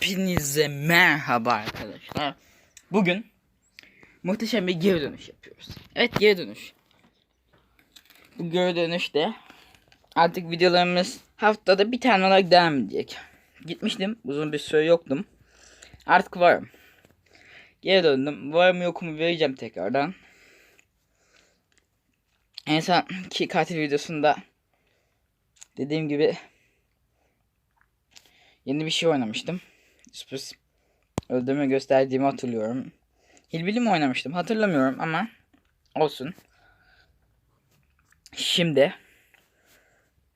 Hepinize merhaba arkadaşlar. Bugün muhteşem bir geri dönüş yapıyoruz. Evet geri dönüş. Bu geri dönüşte artık videolarımız haftada bir tane olarak devam edecek. Gitmiştim uzun bir süre yoktum. Artık varım. Geri döndüm. Varım yokumu vereceğim tekrardan. En son ki katil videosunda dediğim gibi yeni bir şey oynamıştım. Sürpriz öldüğümü gösterdiğimi hatırlıyorum. Hilbili mi oynamıştım hatırlamıyorum ama olsun. Şimdi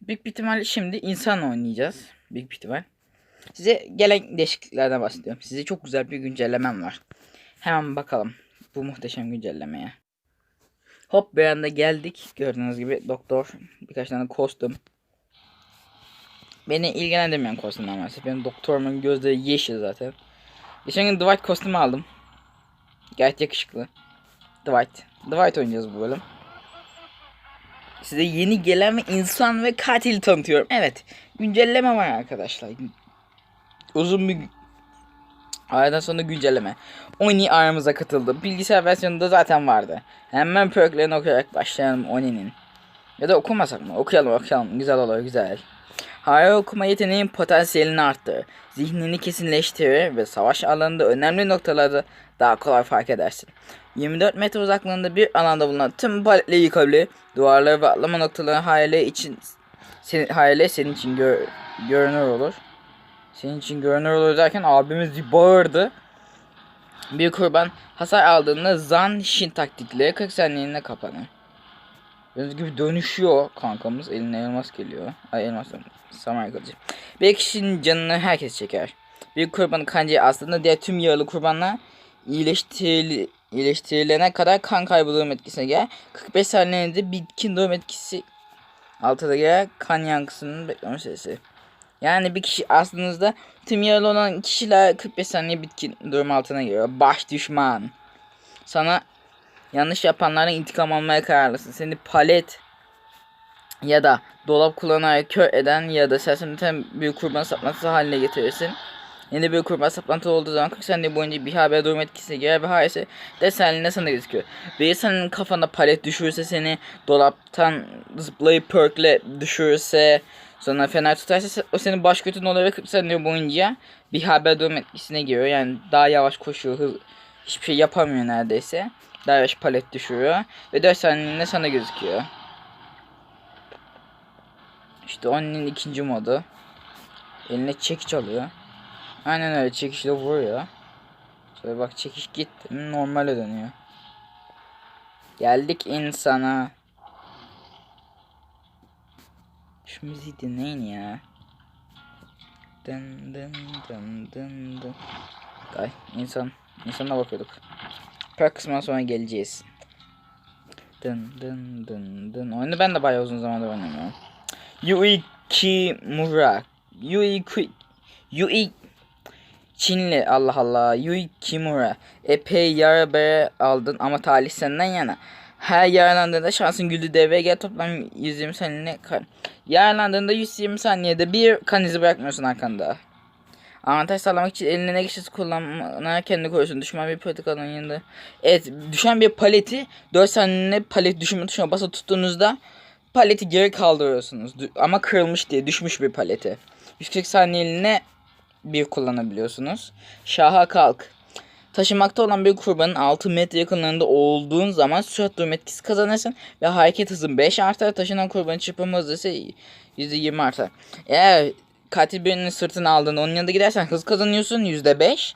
büyük bir ihtimalle şimdi insan oynayacağız. Büyük bir ihtimal. Size gelen değişikliklerden bahsediyorum. Size çok güzel bir güncellemem var. Hemen bakalım bu muhteşem güncellemeye. Hop bir anda geldik. Gördüğünüz gibi doktor birkaç tane kostüm. Beni ilgilendirmeyen kostümler maalesef. Benim doktorumun gözleri yeşil zaten. Geçen gün Dwight kostümü aldım. Gayet yakışıklı. Dwight. Dwight oynayacağız bu bölüm. Size yeni gelen ve insan ve katil tanıtıyorum. Evet. Güncelleme var arkadaşlar. Uzun bir Aradan sonra güncelleme. Oni aramıza katıldı. Bilgisayar versiyonunda zaten vardı. Hemen perklerini okuyarak başlayalım Oni'nin. Ya da okumasak mı? Okuyalım okuyalım. Güzel olur güzel. Hayal okuma yeteneğin potansiyelini arttırır. Zihnini kesinleştirir ve savaş alanında önemli noktalarda daha kolay fark edersin. 24 metre uzaklığında bir alanda bulunan tüm paletleri yıkabilir. Duvarları ve atlama noktaları hayale için senin, hayale senin için gör, görünür olur. Senin için görünür olur derken abimiz bağırdı. Bir kurban hasar aldığında Zan Shin taktikleri 40 saniyeliğine kapanır. Gördüğünüz gibi dönüşüyor kankamız. Eline elmas geliyor. Ay elmas samuray kılıcı. Bir kişinin canını herkes çeker. Bir kurbanın kancayı aslında diğer tüm yaralı kurbanlar iyileştiril iyileştirilene kadar kan kaybı durum etkisine gelir. 45 saniyede bitkin durum etkisi altıda gelir. Kan yankısının bekleme süresi. Yani bir kişi aslında tüm yaralı olan kişiler 45 saniye bitkin durum altına geliyor. Baş düşman. Sana yanlış yapanlardan intikam almaya kararlısın. Seni palet ya da dolap kullanarak kör eden ya da sersemleten bir kurban saplantısı haline getirirsin. Yeni bir kurban saplantı olduğu zaman 40 saniye boyunca bir haber durum etkisine girer ve hayırse desenliğine sana gözüküyor. Ve senin kafana palet düşürürse seni dolaptan zıplayıp perkle düşürürse sonra fener tutarsa o senin baş kötün oluyor ve 40 saniye boyunca bir haber durum etkisine giriyor. Yani daha yavaş koşuyor, hız, hiçbir şey yapamıyor neredeyse. Daha palet düşürüyor ve 4 saniyeliğinde sana gözüküyor. İşte onun ikinci modu. Eline çekiç alıyor. Aynen öyle çekişle vuruyor. Şöyle bak çekiş gitti. Normale dönüyor. Geldik insana. Şu müziği dinleyin ya. Dın dın dın dın dın. Ay insan. İnsana bakıyorduk. Per kısmına sonra geleceğiz. Dın dın dın dın. Oyunu ben de bayağı uzun zamandır oynamıyorum. Yui Kimura. Yui Ki... Yui Çinli Allah Allah. Yui Kimura. Epey yara bere aldın ama talih senden yana. Her yaralandığında şansın güldü devreye gel toplam 120 saniyene kan. Yaralandığında 120 saniyede bir kan izi bırakmıyorsun arkanda. Avantaj sağlamak için eline ne geçişi kullanmana kendini koruyorsun. Düşman bir politikanın yanında. Evet düşen bir paleti 4 saniyede palet düşürme tuşuna basılı tuttuğunuzda paleti geri kaldırıyorsunuz. Ama kırılmış diye düşmüş bir paleti. 140 saniyeliğine bir kullanabiliyorsunuz. Şaha kalk. Taşımakta olan bir kurbanın 6 metre yakınlarında olduğun zaman sürat durum etkisi kazanırsın ve hareket hızın 5 artar. Taşınan kurbanın çırpınma hızı ise %20 artar. Eğer katil birinin sırtını aldığında onun yanında gidersen hız kazanıyorsun %5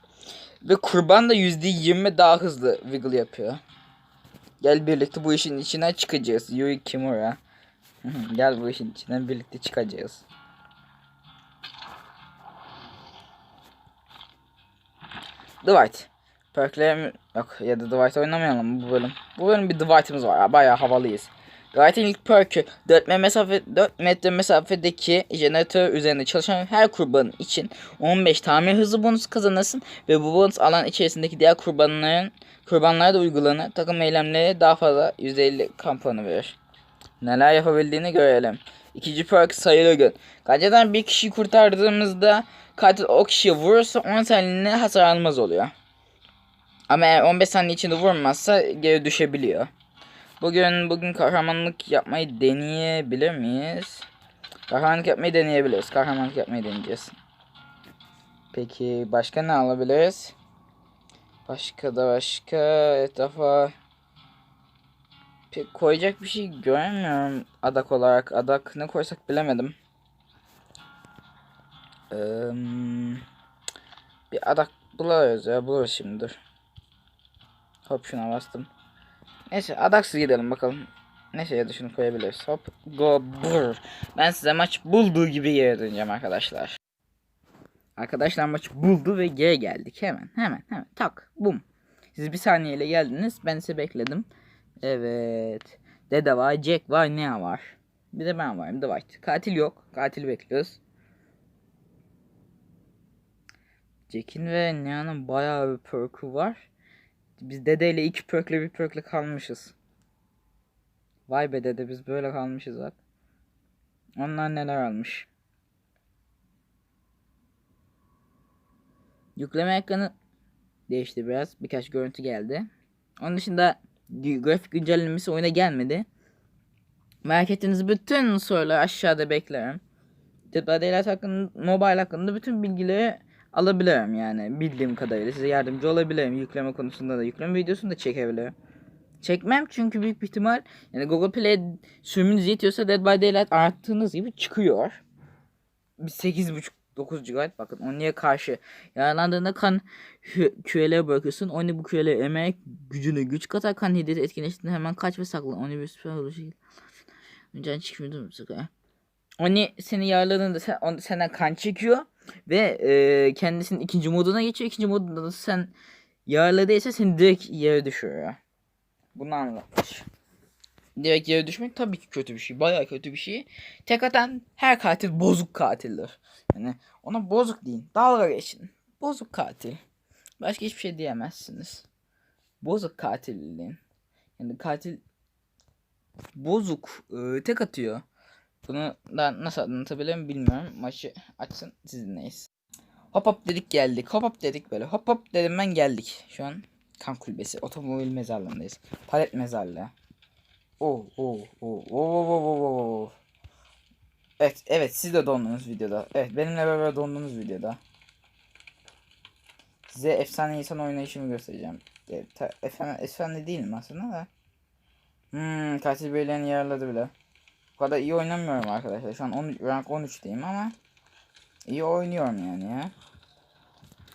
ve kurban da %20 daha hızlı wiggle yapıyor. Gel birlikte bu işin içinden çıkacağız. Yui Kimura. Gel bu işin içinden birlikte çıkacağız. Dwight. Perklerim yok ya da Dwight oynamayalım bu bölüm. Bu bölüm bir Dwight'ımız var. ya, Bayağı havalıyız. Dwight'in ilk perkü 4 metre, mesafe, 4 metre mesafedeki jeneratör üzerinde çalışan her kurbanın için 15 tamir hızı bonus kazanırsın ve bu bonus alan içerisindeki diğer kurbanların kurbanlara da uygulanır. Takım eylemleri daha fazla %50 kampanı verir. Neler yapabildiğini görelim. İkinci perk sayılı gün. Ganceden bir kişiyi kurtardığımızda katil o kişiye vurursa 10 saniyeliğine hasar almaz oluyor. Ama eğer 15 saniye içinde vurmazsa geri düşebiliyor. Bugün bugün kahramanlık yapmayı deneyebilir miyiz? Kahramanlık yapmayı deneyebiliriz. Kahramanlık yapmayı deneyeceğiz. Peki başka ne alabiliriz? Başka da başka etrafa pek koyacak bir şey göremiyorum adak olarak. Adak ne koysak bilemedim. Eee, bir adak buluruz ya buluruz şimdi. Hop şuna bastım. Neyse adaksız gidelim bakalım. Ne şeye de şunu koyabiliriz. Hop go brr. Ben size maç bulduğu gibi geri döneceğim arkadaşlar. Arkadaşlar maç buldu ve geri geldik. Hemen hemen hemen tak bum. Siz bir saniyeyle geldiniz. Ben sizi bekledim. Evet. Dede var, Jack var, Nea var. Bir de ben varım, Dwight. Katil yok. Katil bekliyoruz. Jack'in ve Nea'nın bayağı bir perk'ü var. Biz dedeyle iki perk'le bir perk'le kalmışız. Vay be dede biz böyle kalmışız bak. Onlar neler almış. Yükleme ekranı değişti biraz. Birkaç görüntü geldi. Onun dışında grafik güncellemesi oyuna gelmedi. Merak ettiğiniz bütün soruları aşağıda beklerim. Dead by Daylight hakkında, mobile hakkında bütün bilgileri alabilirim yani bildiğim kadarıyla size yardımcı olabilirim yükleme konusunda da yükleme videosunu da çekebilirim. Çekmem çünkü büyük bir ihtimal yani Google Play sürümünüz yetiyorsa Dead by Daylight arttığınız gibi çıkıyor. Bir 8.5 9 GB bakın Oni'ye karşı yaralandığında kan küreleri bırakıyorsun. Oni bu küreleri emerek gücüne güç katar. Kan hiddeti etkinleştiğinde hemen kaç ve sakla. Oni bir süper olur şekilde. Can çıkmıyor mu? Oni seni yaraladığında sen, on, senden kan çekiyor ve e, kendisinin ikinci moduna geçiyor. İkinci modunda da sen yaraladıysa seni direkt yere düşürüyor. Bunu anlatmış. Direkt yere düşmek tabii ki kötü bir şey. Bayağı kötü bir şey. Tek atan her katil bozuk katildir. Yani ona bozuk deyin. Dalga geçin. Bozuk katil. Başka hiçbir şey diyemezsiniz. Bozuk katilliğin. Yani katil bozuk e, tek atıyor. Bunu da nasıl anlatabilirim bilmiyorum. Maçı açsın sizinleyiz. Hop hop dedik geldik. Hop hop dedik böyle. Hop hop dedim ben geldik. Şu an kan kulübesi. Otomobil mezarlığındayız. Palet mezarlığı. Oh oh oh oh oh oh. Evet evet siz de dondunuz videoda. Evet benimle beraber dondunuz videoda. Size efsane insan oynayışımı göstereceğim. Evet, efsane, efsane değilim aslında da. Hmm, katil beylerini yaraladı bile. Bu kadar iyi oynamıyorum arkadaşlar. Şu an 13, rank 13'teyim ama iyi oynuyorum yani ya.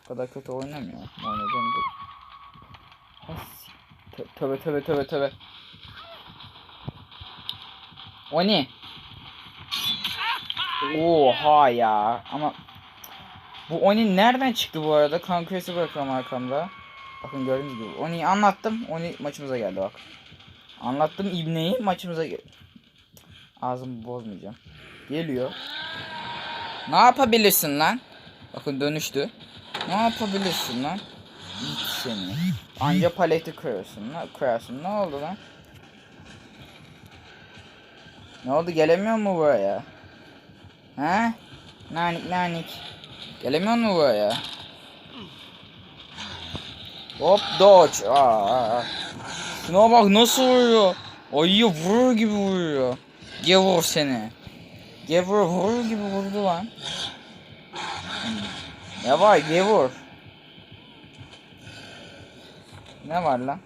Bu kadar kötü oynamıyorum. Oynadığım Tövbe tövbe tövbe tövbe. O ne? Oha ya. Ama bu Oni nereden çıktı bu arada? Kan küresi bırakıyorum arkamda. Bakın gördüğünüz gibi. Oni'yi anlattım. Oni maçımıza geldi bak. Anlattım İbne'yi maçımıza geldi. Ağzımı bozmayacağım. Geliyor. Ne yapabilirsin lan? Bakın dönüştü. Ne yapabilirsin lan? Git seni. Anca paleti kırıyorsun. Ne kırarsın? Ne oldu lan? Ne oldu gelemiyor mu buraya? He? Nanik nanik. Gelemiyor mu buraya? Hop dodge. Aa, Şuna bak nasıl vuruyor. Ayı vurur gibi vuruyor. Gevur seni. Gevur vurur gibi vurdu lan. Ne var gevur. Ne var lan?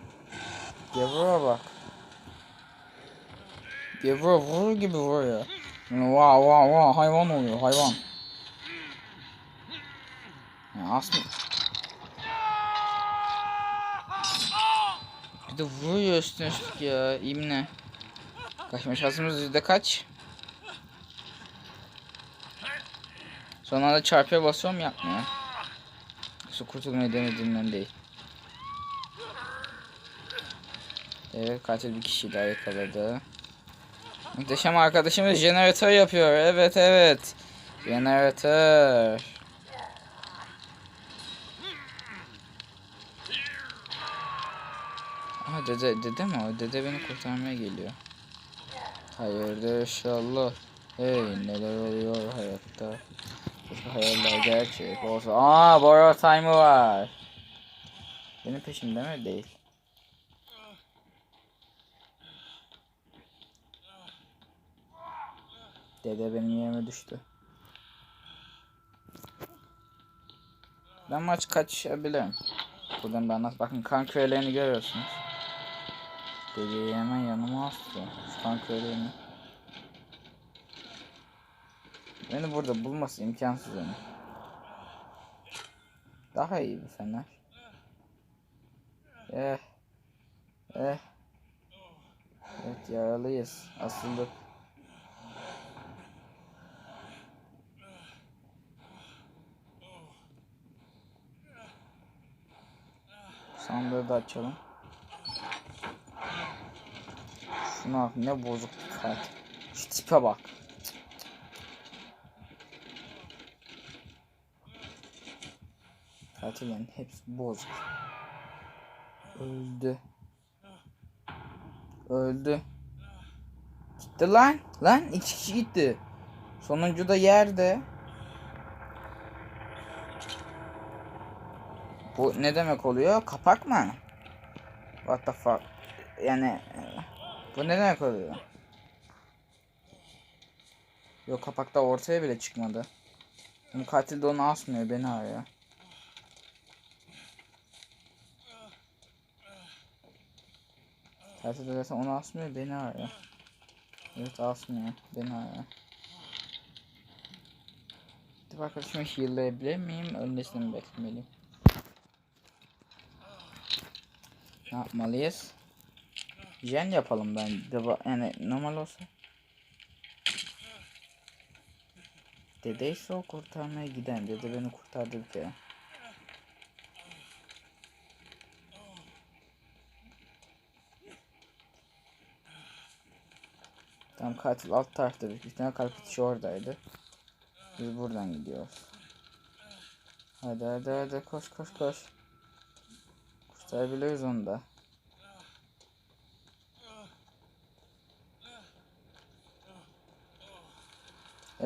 Gevur'a bak. Gevur vurur gibi vuruyor. Vah vah vah hayvan oluyor hayvan. Ya aslında Bir de vuruyor üstüne üstlük ya imne. Kaçma şansımız yüzde kaç? Sonra da çarpıya basıyorum yapmıyor. Su kurtulmayı denediğimden değil. Evet katil bir kişi daha yakaladı. Muhteşem arkadaşımız jeneratör yapıyor. Evet evet. Jeneratör. Aha dede, dede mi o? Dede beni kurtarmaya geliyor. Hayırdır inşallah. Hey neler oluyor hayatta. Hayaller gerçek olsa. Aa borrow time'ı var. Benim peşimde mi? Değil. Dede benim yerime düştü. Ben maç kaçabilirim. Buradan ben nasıl bakın kan köylerini görüyorsunuz. Dedeyi hemen yanıma astı. Şu. Beni burada bulması imkansız onun. Daha iyi bir fener. Eh. Eh. Evet yaralıyız. Asıldık. Sandığı da açalım. Şuna bak ne bozuk bir kart. Şu tipe bak. Katillerin hepsi bozuk. Öldü. Öldü. Gitti lan. Lan iki kişi gitti. Sonuncu da yerde. Bu ne demek oluyor? Kapak mı? What the fuck? Yani bu ne demek oluyor? Yok kapakta ortaya bile çıkmadı. Bu katil de onu asmıyor beni arıyor. Katil de onu asmıyor beni arıyor. Evet asmıyor beni arıyor. Dur arkadaşımı heal'layabilir miyim? Ölmesini mi beklemeliyim? Ne yapmalıyız? Jen yapalım ben. Deva yani normal olsa. Dede ise o kurtarmaya giden. Dede beni kurtardı bir kere. Tam katil alt tarafta büyük ihtimal kalp oradaydı. Biz buradan gidiyoruz. Hadi hadi hadi koş koş koş. Kurtarabiliriz onu da.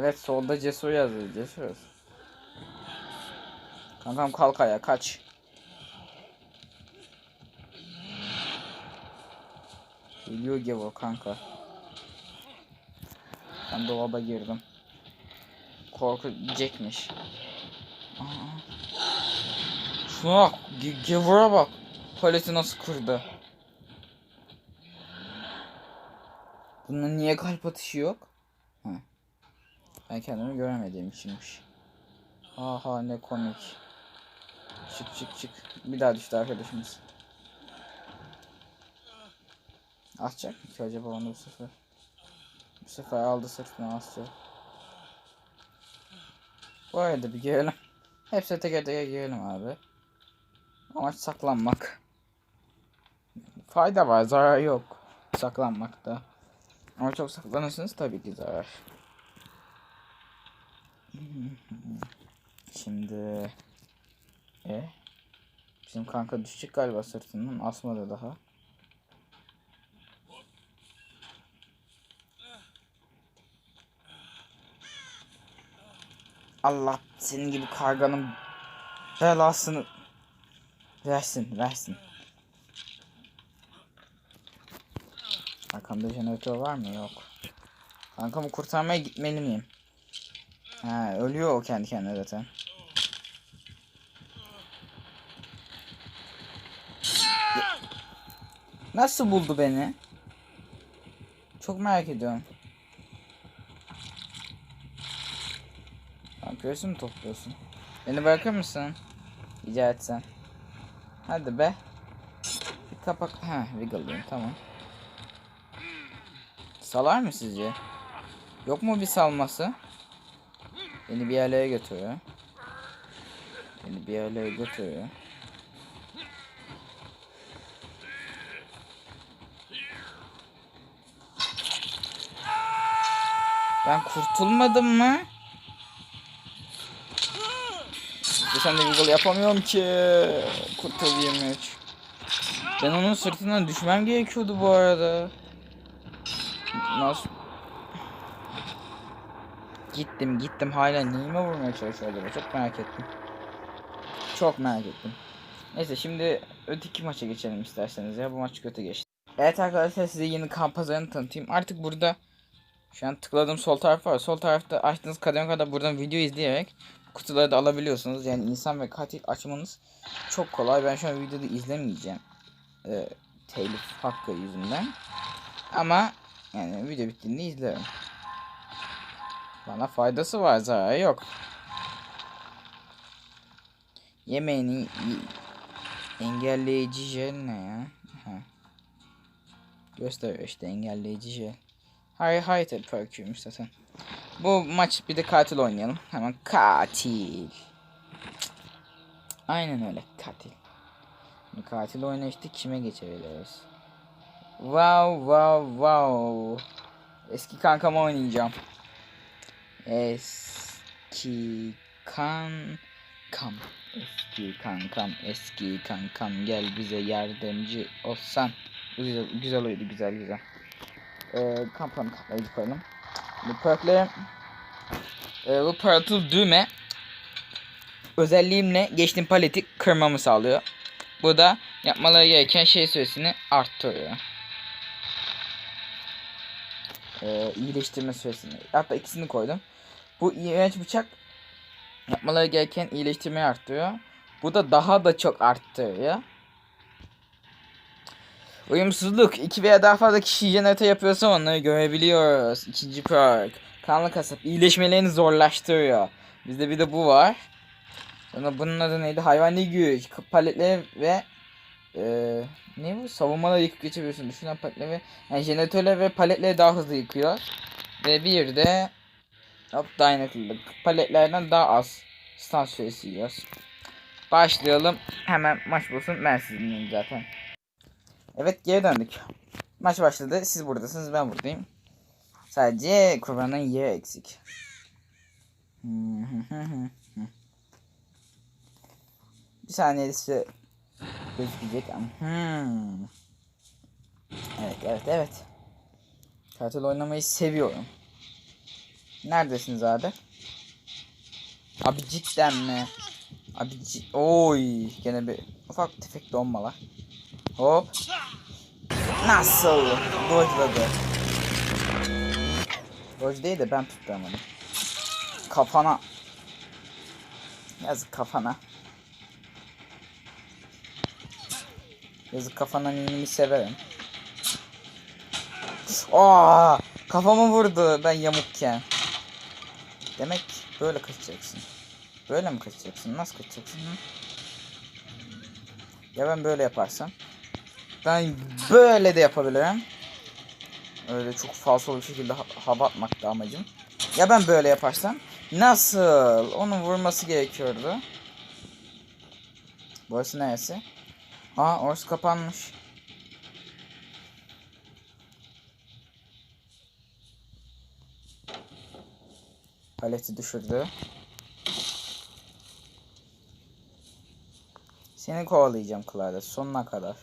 Evet solda cesur yazıyor cesur. Kankam kalk ayağa kaç. Geliyor Gevo kanka. Ben dolaba girdim. Korku Jack'miş. Aa. Şuna bak. Ge- Gevor'a bak. Paleti nasıl kırdı. Bunun niye kalp atışı yok? Ben kendimi göremediğim içinmiş. Aha ne komik. Çık çık çık. Bir daha düştü arkadaşımız. Atacak mı ki acaba onu bu sefer? Bu sefer aldı sırtına asacak. Bu arada bir girelim. Hepsi teker teker girelim abi. Amaç saklanmak. Fayda var, zarar yok. Saklanmakta. Ama çok saklanırsanız tabii ki zarar. Şimdi... E? Bizim kanka düşecek galiba sırtından. Asmadı daha. Allah senin gibi karganın belasını versin versin. Arkamda jeneratör var mı? Yok. Kankamı kurtarmaya gitmeli miyim? Ha ölüyor o kendi kendine zaten. Nasıl buldu beni? Çok merak ediyorum. Yapıyorsun mu topluyorsun? Beni bırakır mısın? Rica etsen. Hadi be. Bir kapak. Ha, wiggle'layım tamam. Salar mı sizce? Yok mu bir salması? Beni bir yerlere götürüyor. Beni bir yerlere götürüyor. Ben kurtulmadım mı? Sen de wiggle yapamıyorum ki. Kurtulayım hiç. Ben onun sırtından düşmem gerekiyordu bu arada. Nasıl? Gittim gittim hala neyime vurmaya çalışıyor çok merak ettim. Çok merak ettim. Neyse şimdi öteki maça geçelim isterseniz ya bu maç kötü geçti. Evet arkadaşlar size yeni kamp pazarını tanıtayım. Artık burada şu an tıkladığım sol taraf var. Sol tarafta açtığınız kademe kadar buradan video izleyerek kutuları da alabiliyorsunuz. Yani insan ve katil açmanız çok kolay. Ben şu an videoda izlemeyeceğim. Ee, telif hakkı yüzünden. Ama yani video bittiğinde izlerim. Bana faydası var zararı yok. Yemeğini engelleyici jel ne ya? Ha. Gösteriyor işte engelleyici jel. Hayır hayır perküymüş zaten. Bu maç bir de katil oynayalım. Hemen katil. Aynen öyle katil. Katil oynayıştık kime geçebiliriz? Wow wow wow. Eski kankama oynayacağım. Eski kankam. Eski kankam, eski kankam gel bize yardımcı olsan. Güzel, güzel oydu, güzel güzel. Ee, kampanı kaplayıcı koyalım. Bu perkleri ee, bu purple düğme özelliğimle geçtiğim paleti kırmamı sağlıyor. Bu da yapmaları gereken şey süresini arttırıyor. Ee, iyileştirme süresini. Hatta ikisini koydum. Bu iğrenç bıçak yapmaları gereken iyileştirmeyi arttırıyor. Bu da daha da çok arttırıyor. Uyumsuzluk. iki veya daha fazla kişi jenerate yapıyorsa onları görebiliyoruz. İkinci perk. Kanlı kasap. iyileşmelerini zorlaştırıyor. Bizde bir de bu var. Sonra bunun adı neydi? Hayvani güç. Paletleri ve eee ne bu? Savunmaları yıkıp geçebiliyorsun. Düşünen paletleri. Yani jeneratörler ve paletleri daha hızlı yıkıyor. Ve bir de Hop dayanıklılık. Paletlerden daha az stun süresi yiyoruz. Başlayalım. Hemen maç bulsun. Ben sizinleyim zaten. Evet geri döndük. Maç başladı. Siz buradasınız. Ben buradayım. Sadece kurbanın yeri eksik. Bir saniye size gözükecek ama. Hmm. Evet evet evet. Katil oynamayı seviyorum. Neredesiniz abi? Abi cidden mi? Abi cid... Oy gene bir ufak tefek donmalar. Hop. Nasıl? Dodge'ladı. Dodge değil de ben tutturamadım. Kafana. Yazık kafana. Yazık kafana ninimi severim. Aa, kafamı vurdu ben yamukken. Demek böyle kaçacaksın. Böyle mi kaçacaksın? Nasıl kaçacaksın? Hı? Ya ben böyle yaparsam? Ben böyle de yapabilirim. Öyle çok falso bir şekilde ha hava atmak da amacım. Ya ben böyle yaparsam? Nasıl? Onun vurması gerekiyordu. Burası neresi? Aa orası kapanmış. Paleti düşürdü. Seni kovalayacağım Clara sonuna kadar.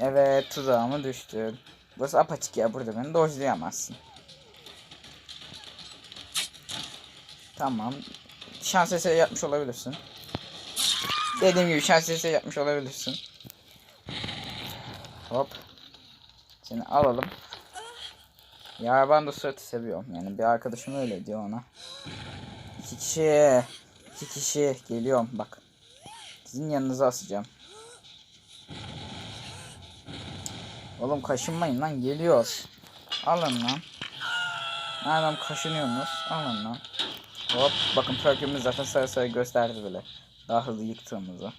Evet tuzağıma düştü. Burası apaçık ya burada beni dojlayamazsın. Tamam. Şans eseri yapmış olabilirsin. Dediğim gibi şans eseri yapmış olabilirsin. Hop. Seni alalım. Ya ben de suratı seviyorum. Yani bir arkadaşım öyle diyor ona. İki kişi. iki kişi. Geliyorum bak. Sizin yanınıza asacağım. Oğlum kaşınmayın lan geliyor. Alın lan. Madem kaşınıyorsunuz alın lan. Hop bakın perkümüz zaten sarı sarı gösterdi bile. Daha hızlı yıktığımızı.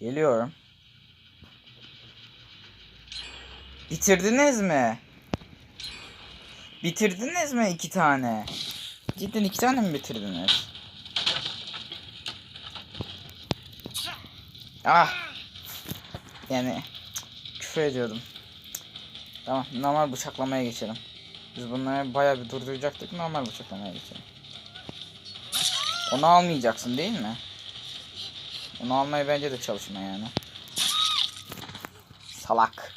Geliyorum. Bitirdiniz mi? Bitirdiniz mi iki tane? Cidden iki tane mi bitirdiniz? Ah. Yani küfür ediyordum. Tamam normal bıçaklamaya geçelim. Biz bunları bayağı bir durduracaktık. Normal bıçaklamaya geçelim. Onu almayacaksın değil mi? Onu almaya bence de çalışma yani. Salak.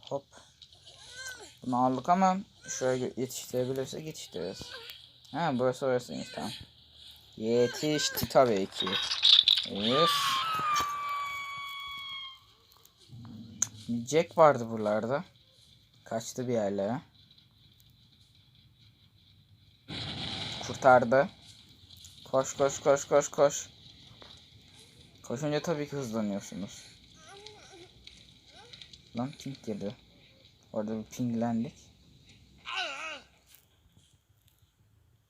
Hop. Bunu aldık ama şöyle yetiştirebilirsek yetiştiririz. Ha burası orasıymış tamam. Yetişti tabii ki. Evet. Jack vardı buralarda. Kaçtı bir yerlere. Kurtardı. Koş koş koş koş koş. Koşunca tabii ki hızlanıyorsunuz. Lan ping geliyor. Orada bir pinglendik.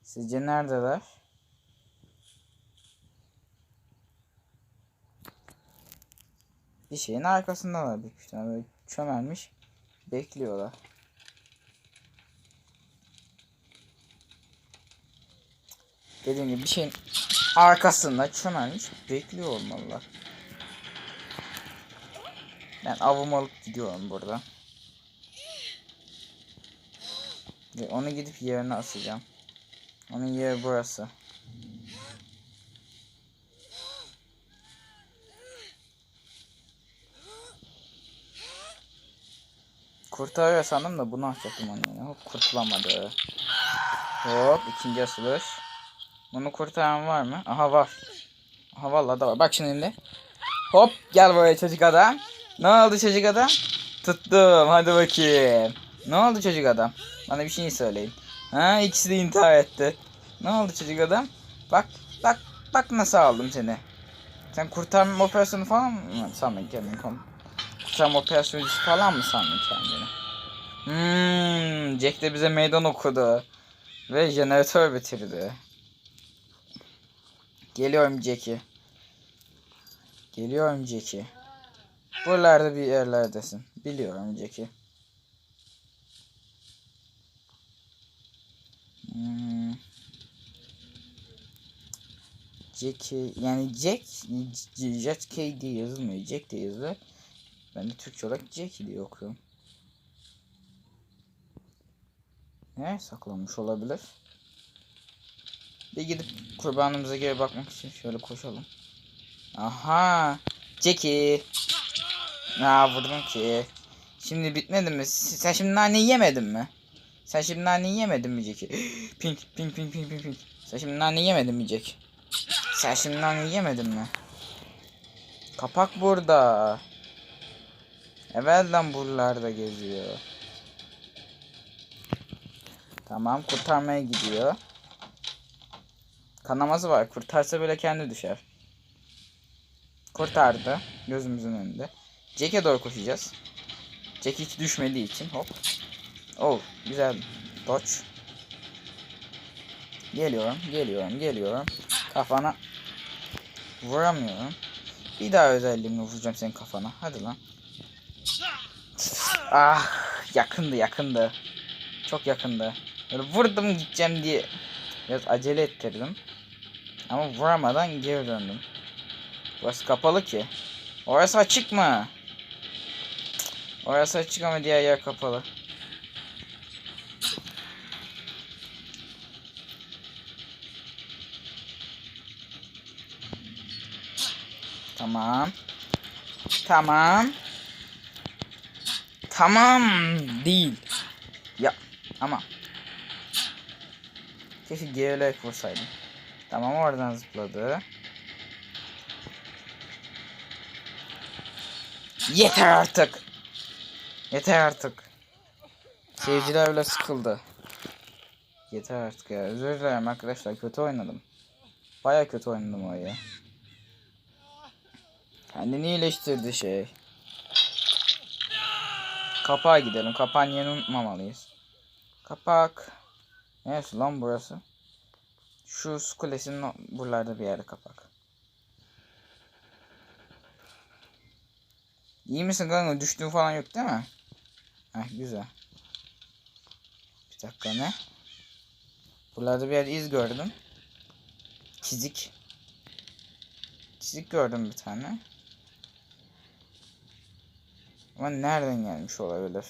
Sizce neredeler? Bir şeyin arkasındalar büyük ihtimalle. Çömelmiş. Bekliyorlar. Dediğim gibi bir şeyin arkasında çömelmiş. Bekliyor olmalılar. Ben avımı alıp gidiyorum burada. Ve onu gidip yerine asacağım. Onun yeri burası. Kurtarıyor sandım da bunu atacaktım onu. Hop kurtulamadı. Hop ikinci asılış. Bunu kurtaran var mı? Aha var. Aha vallahi da var. Bak şimdi. Hop gel buraya çocuk adam. Ne oldu çocuk adam? Tuttum hadi bakayım. Ne oldu çocuk adam? Bana bir şey söyleyin. Ha ikisi de intihar etti. Ne oldu çocuk adam? Bak bak bak nasıl aldım seni. Sen kurtarma operasyonu falan mı sandın kendini? Kurtarma operasyoncusu falan mı sandın kendini? Hmm, Jack de bize meydan okudu. Ve jeneratör bitirdi. Geliyorum Jack'i. Geliyorum Jack'i. Buralarda bir yerlerdesin. Biliyorum Jack'i. Hmm. Jack'i yani Jack Jack K diye yazılmıyor. Jack diye yazılıyor. Ben de Türkçe olarak Jack diye okuyorum. Ne saklanmış olabilir? Bir gidip kurbanımıza geri bakmak için şöyle koşalım. Aha! Jackie! Ya vurdum ki. Şimdi bitmedi mi? Sen şimdi nane yemedin mi? Sen şimdi nane yemedin mi Jackie? pink, pink, pink, pink, pink, pink. Sen şimdi nane yemedin mi Jack? Sen şimdi nane yemedin mi? Kapak burada. Evvelden buralarda geziyor. Tamam kurtarmaya gidiyor. Kanaması var. Kurtarsa böyle kendi düşer. Kurtardı. Gözümüzün önünde. Jack'e doğru koşacağız. Jack hiç düşmediği için hop. Oh güzel. Dodge. Geliyorum, geliyorum, geliyorum. Kafana vuramıyorum. Bir daha özelliğimle vuracağım senin kafana. Hadi lan. Ah, yakındı, yakındı. Çok yakındı. Böyle vurdum gideceğim diye biraz acele ettirdim. Ama vuramadan geri döndüm. Burası kapalı ki. Orası açık mı? Orası açık ama diğer yer kapalı. Tamam. Tamam. Tamam değil. Ya ama. Keşke gerileyip vursaydım. Tamam oradan zıpladı. Yeter artık. Yeter artık. Seyirciler bile sıkıldı. Yeter artık ya. Özür dilerim arkadaşlar. Kötü oynadım. Baya kötü oynadım o ya. Kendini iyileştirdi şey. Kapağa gidelim. Kapağın yerini unutmamalıyız. Kapak. Neresi lan burası? Şu su kulesinin buralarda bir yerde kapak. İyi misin kanka? Düştüğün falan yok değil mi? Heh güzel. Bir dakika ne? Buralarda bir yer iz gördüm. Çizik. Çizik gördüm bir tane. Ama nereden gelmiş olabilir?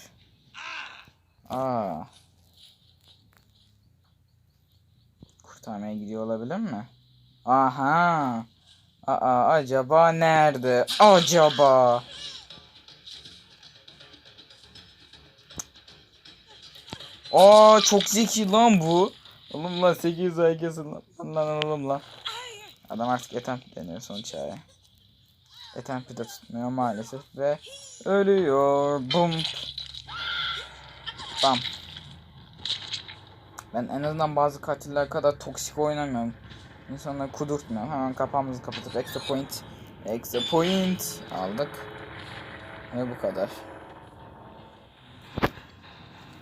Aa. Kurtarmaya gidiyor olabilir mi? Aha. Aa acaba nerede? Acaba. Aa çok zeki lan bu. Oğlum lan 800 IQ'sun lan. Lan lan oğlum lan. Adam artık etemp deniyor son çare. Etempi de tutmuyor maalesef ve ölüyor. Bum. Bam. Ben en azından bazı katiller kadar toksik oynamıyorum. İnsanları kudurtmuyorum. Hemen kapağımızı kapatıp extra point. Extra point aldık. Ve bu kadar.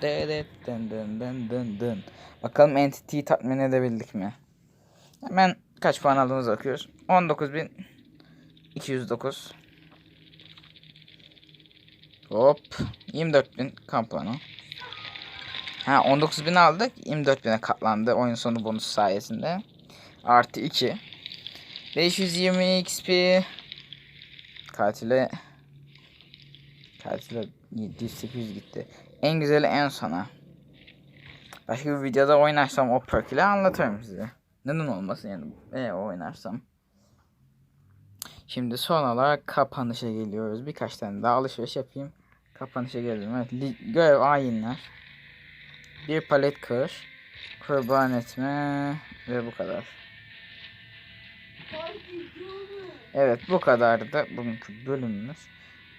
Dın dın dın dın dın. Bakalım Entity'yi tatmin edebildik mi? Hemen kaç puan aldığımızı bakıyoruz. 19.209 Hop 24.000 kamp puanı. Ha 19.000 aldık 24.000'e katlandı oyun sonu bonus sayesinde. Artı 2 520 XP Katile Katile 700-800 gitti. En güzeli en sona. Başka bir videoda oynarsam o perk ile anlatırım size. Neden olmasın yani e, oynarsam. Şimdi son olarak kapanışa geliyoruz. Birkaç tane daha alışveriş yapayım. Kapanışa gelelim. Evet, görev ayinler. Bir palet kır. Kurban etme. Ve bu kadar. Evet bu kadardı bugünkü bölümümüz.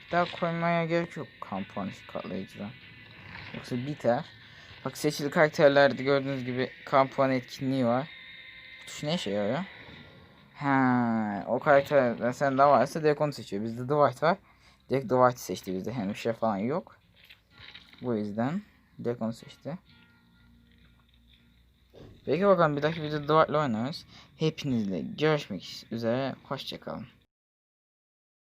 Bir daha koymaya gerek yok kampanya katlayıcıda. Yoksa biter. Bak seçili karakterlerde gördüğünüz gibi kampanya etkinliği var. Tuş ne işe yarıyor? Ha, o karakter sen de varsa direkt onu seçiyor. Bizde Dwight var. Direkt Dwight seçti bizde. Hem şey falan yok. Bu yüzden direkt onu seçti. Peki bakalım bir dahaki videoda Dwight'la oynarız. Hepinizle görüşmek üzere. Hoşçakalın.